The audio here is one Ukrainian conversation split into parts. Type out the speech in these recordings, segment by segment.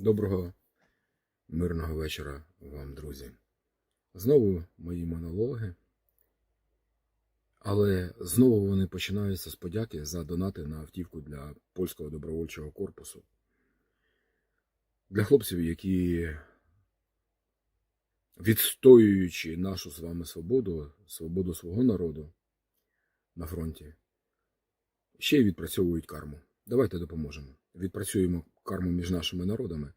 Доброго мирного вечора вам, друзі. Знову мої монологи. Але знову вони починаються з подяки за донати на автівку для польського добровольчого корпусу. Для хлопців, які, відстоюючи нашу з вами свободу, свободу свого народу на фронті, ще й відпрацьовують карму. Давайте допоможемо. Відпрацюємо карму між нашими народами,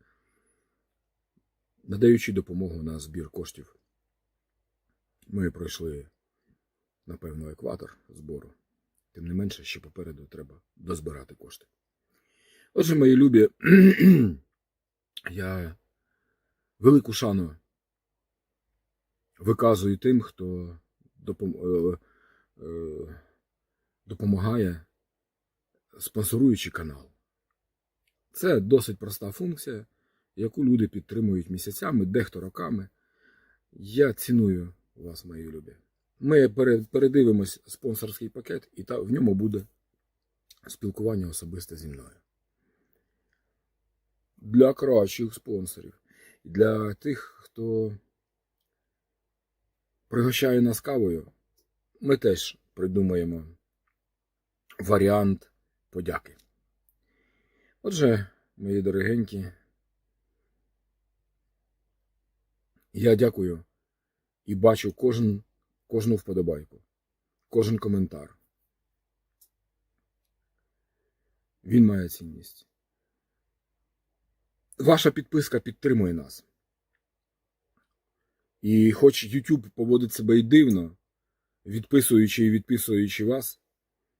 надаючи допомогу на збір коштів. Ми пройшли, напевно, екватор збору. Тим не менше, ще попереду треба дозбирати кошти. Отже, мої любі, я велику шану виказую тим, хто допом- е, е, допомагає, спонсоруючи канал. Це досить проста функція, яку люди підтримують місяцями, дехто роками. Я ціную вас, мої любі. Ми передивимось спонсорський пакет, і в ньому буде спілкування особисте зі мною. Для кращих спонсорів, для тих, хто пригощає нас кавою, ми теж придумаємо варіант подяки. Отже, мої дорогенькі, я дякую і бачу кожен, кожну вподобайку, кожен коментар. Він має цінність. Ваша підписка підтримує нас. І хоч YouTube поводить себе і дивно, відписуючи і відписуючи вас,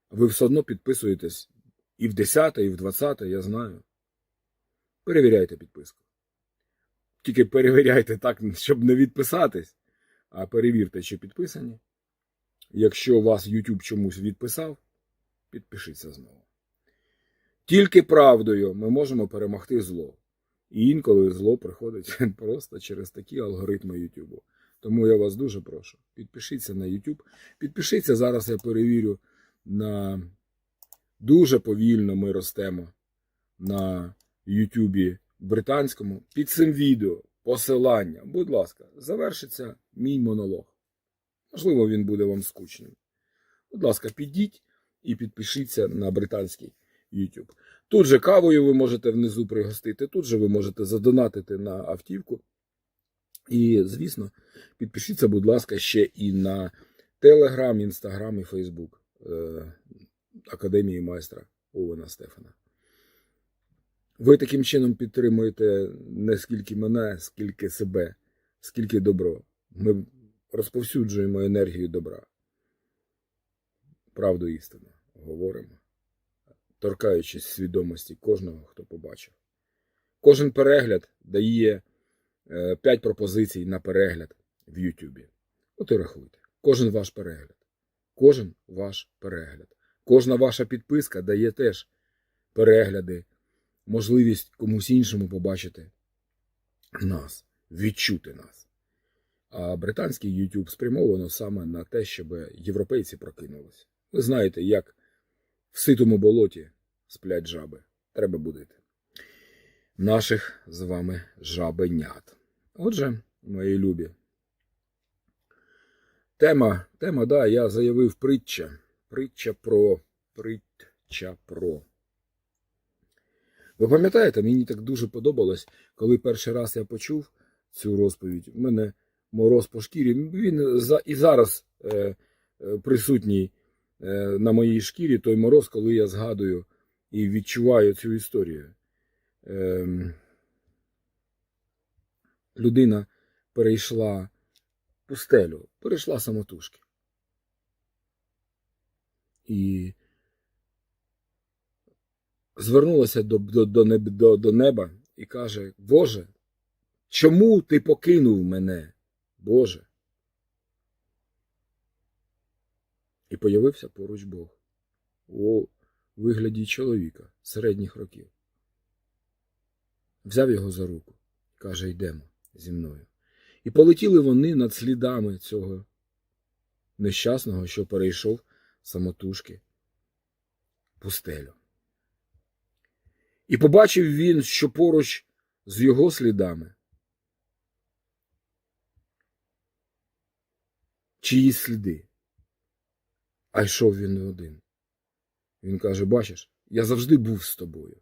ви все одно підписуєтесь і в 10, і в 20, я знаю. Перевіряйте підписку. Тільки перевіряйте так, щоб не відписатись, а перевірте, чи підписані. Якщо вас YouTube чомусь відписав, підпишіться знову. Тільки правдою ми можемо перемогти зло. І інколи зло приходить просто через такі алгоритми YouTube. Тому я вас дуже прошу. Підпишіться на YouTube. Підпишіться, зараз я перевірю на дуже повільно ми ростемо на Ютубі британському. Під цим відео посилання, будь ласка, завершиться мій монолог. Можливо, він буде вам скучним. Будь ласка, підіть і підпишіться на британський YouTube. Тут же кавою ви можете внизу пригостити, тут же ви можете задонатити на автівку. І, звісно, підпишіться, будь ласка, ще і на Телеграм, Інстаграм і Фейсбук е, Академії майстра Овена Стефана. Ви таким чином підтримуєте не скільки мене, скільки себе, скільки добро. Ми розповсюджуємо енергію добра. Правду істину говоримо, торкаючись свідомості кожного, хто побачив. Кожен перегляд дає 5 пропозицій на перегляд в Ютубі. От і рахуйте. Кожен ваш перегляд. Кожен ваш перегляд. Кожна ваша підписка дає теж перегляди, можливість комусь іншому побачити нас, відчути нас. А британський YouTube спрямовано саме на те, щоб європейці прокинулися. Ви знаєте, як в ситому болоті сплять жаби. Треба будити. Наших з вами жабенят. Отже, мої любі. Тема, тема, да, я заявив притча. Притча про. Притча про. Ви пам'ятаєте, мені так дуже подобалось, коли перший раз я почув цю розповідь. У мене мороз по шкірі. Він і зараз е, е, присутній е, на моїй шкірі той мороз, коли я згадую і відчуваю цю історію. Е, людина перейшла пустелю, перейшла самотужки. І звернулася до, до, до, до, неба і каже: Боже, чому ти покинув мене, Боже? І появився поруч Бог у вигляді чоловіка середніх років. Взяв його за руку, каже, йдемо зі мною. І полетіли вони над слідами цього нещасного, що перейшов самотужки пустелю. І побачив він, що поруч з його слідами. Чиї сліди? А йшов він не один. Він каже: Бачиш, я завжди був з тобою.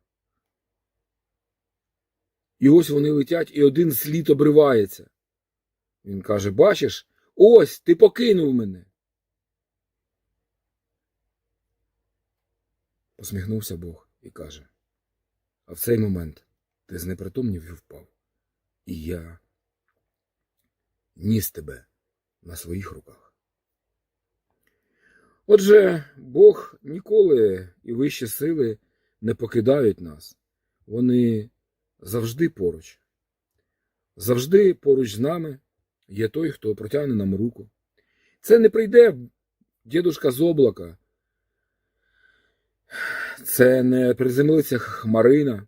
І ось вони летять, і один слід обривається. Він каже: Бачиш, ось ти покинув мене. Посміхнувся Бог і каже: А в цей момент ти знепритомнів і впав, і я ніс тебе на своїх руках. Отже, Бог ніколи і вищі сили не покидають нас. Вони завжди поруч. Завжди поруч з нами є той, хто протягне нам руку. Це не прийде дідушка з облака. Це не приземлиться хмарина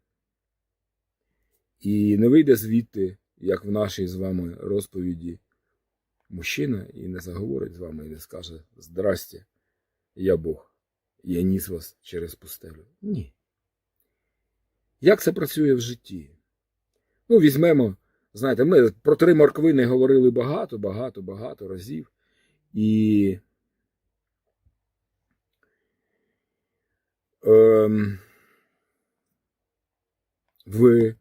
і не вийде звідти, як в нашій з вами розповіді, мужчина і не заговорить з вами і не скаже Здрасте, я Бог, я ніс вас через пустелю. Ні. Як це працює в житті? Ну, візьмемо, знаєте, ми про три морквини говорили багато, багато, багато разів. І ви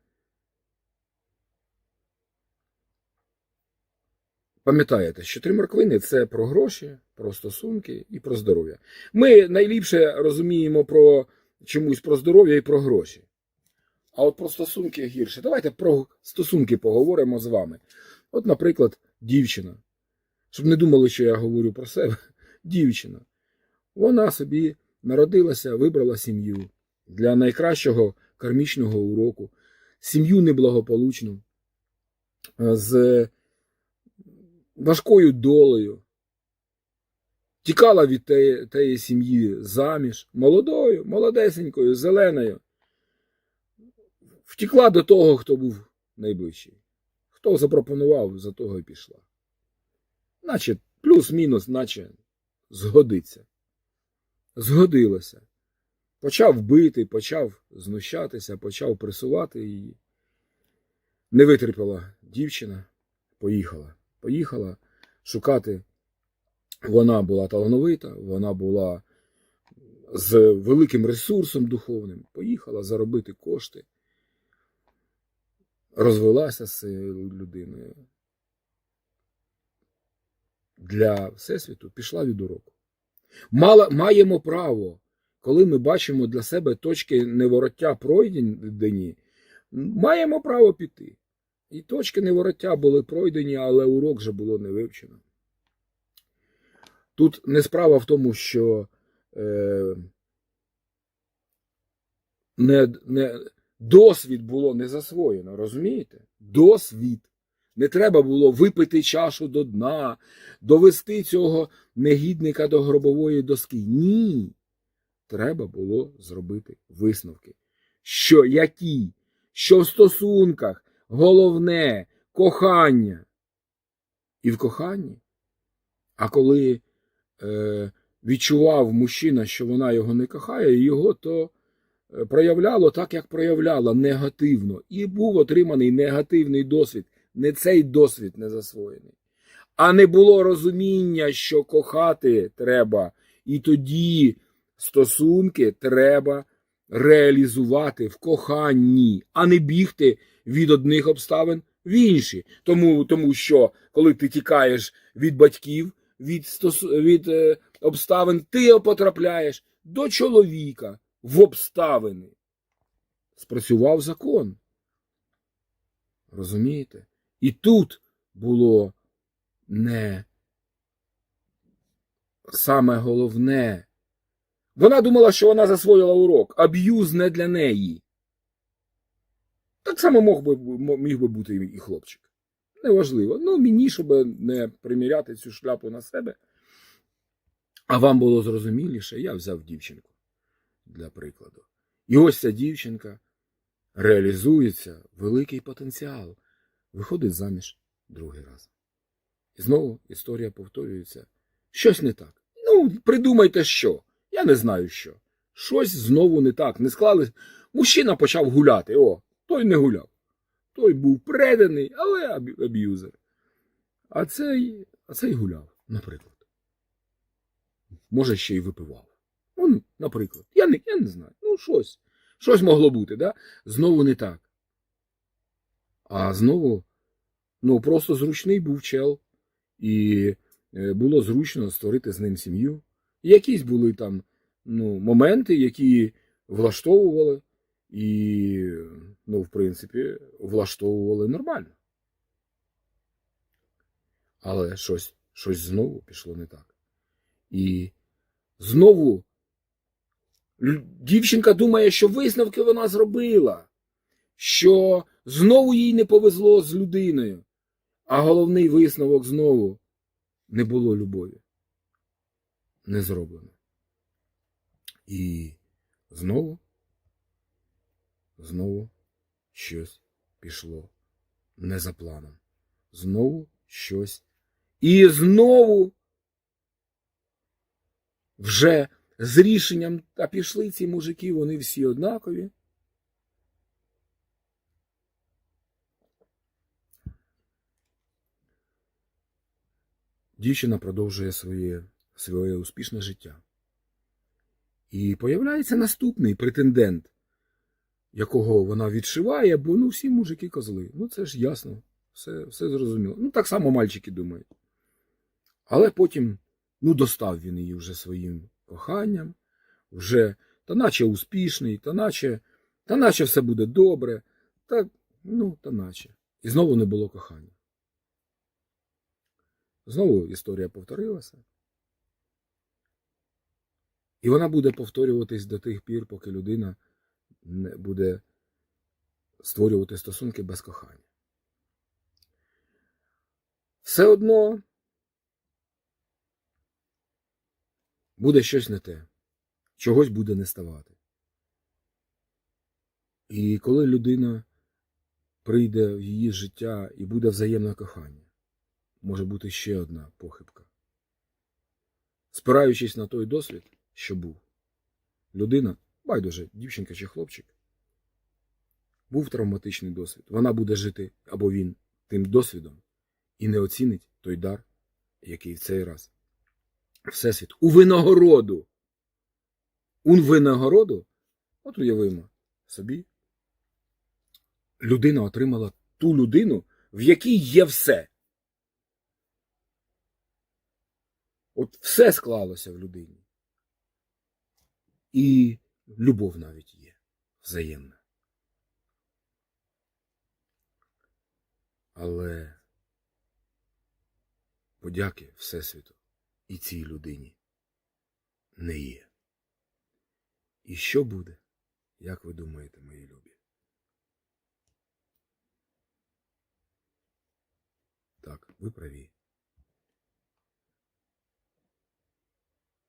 пам'ятаєте, що три морквини це про гроші, про стосунки і про здоров'я. Ми найліпше розуміємо про чомусь про здоров'я і про гроші. А от про стосунки гірше. Давайте про стосунки поговоримо з вами. От, наприклад, дівчина. Щоб не думали, що я говорю про себе. Дівчина. Вона собі народилася, вибрала сім'ю для найкращого кармічного уроку, сім'ю неблагополучну, з важкою долею. Тікала від теї сім'ї заміж, молодою, молодесенькою, зеленою. Втікла до того, хто був найближчий. Хто запропонував, за того і пішла. Наче плюс-мінус, наче згодиться. Згодилося. Почав бити, почав знущатися, почав пресувати її. Не витерпіла дівчина, поїхала. Поїхала шукати. Вона була талановита, вона була з великим ресурсом духовним. Поїхала заробити кошти розвелася з цією людиною. Для Всесвіту пішла від уроку. Мала, маємо право, коли ми бачимо для себе точки невороття пройдені, маємо право піти. І точки невороття були пройдені, але урок вже було не вивчено. Тут не справа в тому, що е, не, не, Досвід було не засвоєно, розумієте? Досвід. Не треба було випити чашу до дна, довести цього негідника до гробової доски. Ні. Треба було зробити висновки. Що які? Що в стосунках головне кохання. І в коханні. А коли е, відчував мужчина, що вона його не кохає, його то проявляло так, як проявляло, негативно. І був отриманий негативний досвід. Не цей досвід не засвоєний. А не було розуміння, що кохати треба, і тоді стосунки треба реалізувати в коханні, а не бігти від одних обставин в інші. Тому, тому що, коли ти тікаєш від батьків, від, стос... від е, обставин, ти потрапляєш до чоловіка в обставини. Спрацював закон. Розумієте? І тут було не саме головне. Вона думала, що вона засвоїла урок. Аб'юз не для неї. Так само мог би, міг би бути і хлопчик. Неважливо. Ну, мені, щоб не приміряти цю шляпу на себе. А вам було зрозуміліше, я взяв дівчинку для прикладу. І ось ця дівчинка реалізується великий потенціал, виходить заміж другий раз. І знову історія повторюється. Щось не так. Ну, придумайте що. Я не знаю що. Щось знову не так. Не склали. Мужчина почав гуляти. О, той не гуляв. Той був преданий, але аб'юзер. А цей, а цей гуляв, наприклад. Може, ще й випивав. Ну, наприклад. Я не, я не знаю. Ну, щось. Щось могло бути, да? Знову не так. А знову, ну, просто зручний був чел, і е, було зручно створити з ним сім'ю. Якісь були там ну, моменти, які влаштовували, і, ну, в принципі, влаштовували нормально. Але щось, щось знову пішло не так. І знову дівчинка думає, що висновки вона зробила, що знову їй не повезло з людиною. А головний висновок знову не було любові. Не зроблено. І знову, знову щось пішло не за планом. Знову щось. І знову вже з рішенням, а пішли ці мужики, вони всі однакові. Дівчина продовжує своє, своє успішне життя. І появляється наступний претендент, якого вона відшиває, бо ну всі мужики козли. Ну це ж ясно, все, все зрозуміло. Ну так само мальчики думають. Але потім, ну, достав він її вже своїм коханням, вже та наче успішний, та наче, та наче все буде добре, та, ну, та наче. І знову не було кохання. Знову історія повторилася. І вона буде повторюватись до тих пір, поки людина не буде створювати стосунки без кохання. Все одно буде щось не те, чогось буде не ставати. І коли людина прийде в її життя і буде взаємне кохання, може бути ще одна похибка. Спираючись на той досвід, що був, людина, байдуже, дівчинка чи хлопчик, був травматичний досвід. Вона буде жити або він тим досвідом і не оцінить той дар, який в цей раз Всесвіт у винагороду. У винагороду, от уявимо собі, людина отримала ту людину, в якій є все. От все склалося в людині. І любов навіть є взаємна. Але подяки Всесвіту і цій людині не є. І що буде, як ви думаєте, мої любі? Так, ви праві.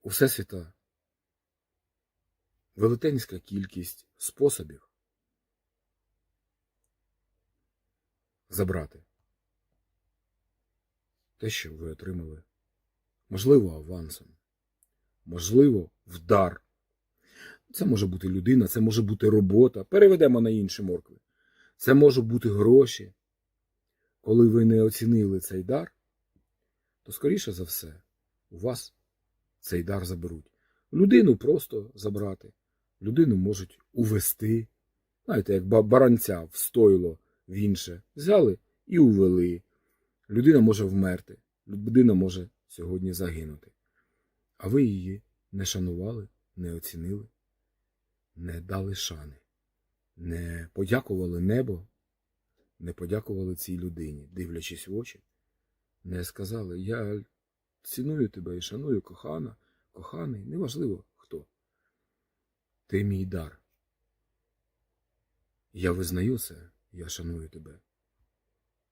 У Всесвіта велетенська кількість способів забрати те, що ви отримали, можливо, авансом, можливо, в дар. Це може бути людина, це може бути робота. Переведемо на інші моркви. Це можуть бути гроші. Коли ви не оцінили цей дар, то, скоріше за все, у вас цей дар заберуть. Людину просто забрати. Людину можуть увести. Знаєте, як баранця в стойло в інше. Взяли і увели. Людина може вмерти. Людина може сьогодні загинути. А ви її не шанували, не оцінили, не дали шани, не подякували небо, не подякували цій людині, дивлячись в очі, не сказали, я ціную тебе і шаную, кохана, коханий, неважливо хто. Ти мій дар. Я визнаю це, я шаную тебе.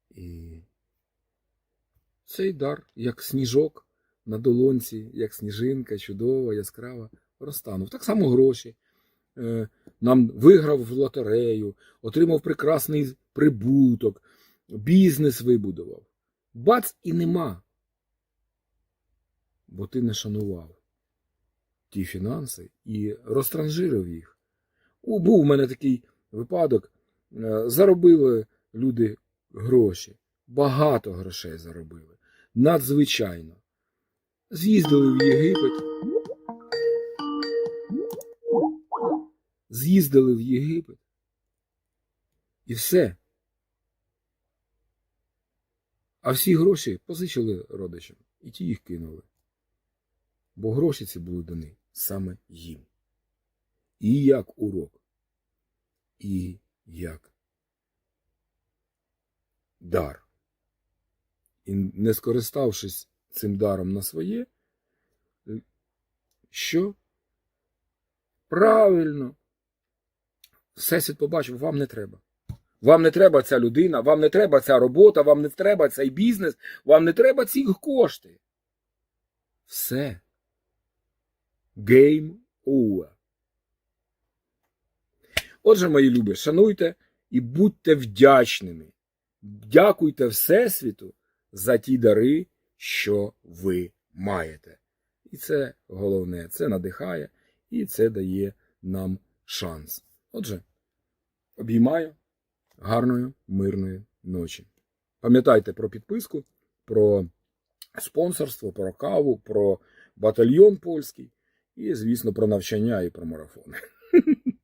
І цей дар, як сніжок на долонці, як сніжинка, чудова, яскрава, розтанув. Так само гроші. Е, Нам виграв в лотерею, отримав прекрасний прибуток, бізнес вибудував. Бац і нема. Бо ти не шанував ті фінанси і розтранжирив їх. У, був у мене такий випадок. Е, Заробили люди гроші, багато грошей заробили. Надзвичайно. З'їздили в Єгипет. З'їздили в Єгипет. І все. А всі гроші позичили родичам, і ті їх кинули. Бо гроші ці були дані саме їм. І як урок, і як дар. І не скориставшись цим даром на своє, що? Правильно. Всесвіт побачив, вам не треба. Вам не треба ця людина, вам не треба ця робота, вам не треба цей бізнес, вам не треба ці кошти. Все. Game over. Отже, мої любі, шануйте і будьте вдячними. Дякуйте Всесвіту за ті дари, що ви маєте. І це головне, це надихає і це дає нам шанс. Отже, обіймаю гарної, мирної ночі. Пам'ятайте про підписку, про спонсорство, про каву, про батальйон польський і, звісно, про навчання і про марафони.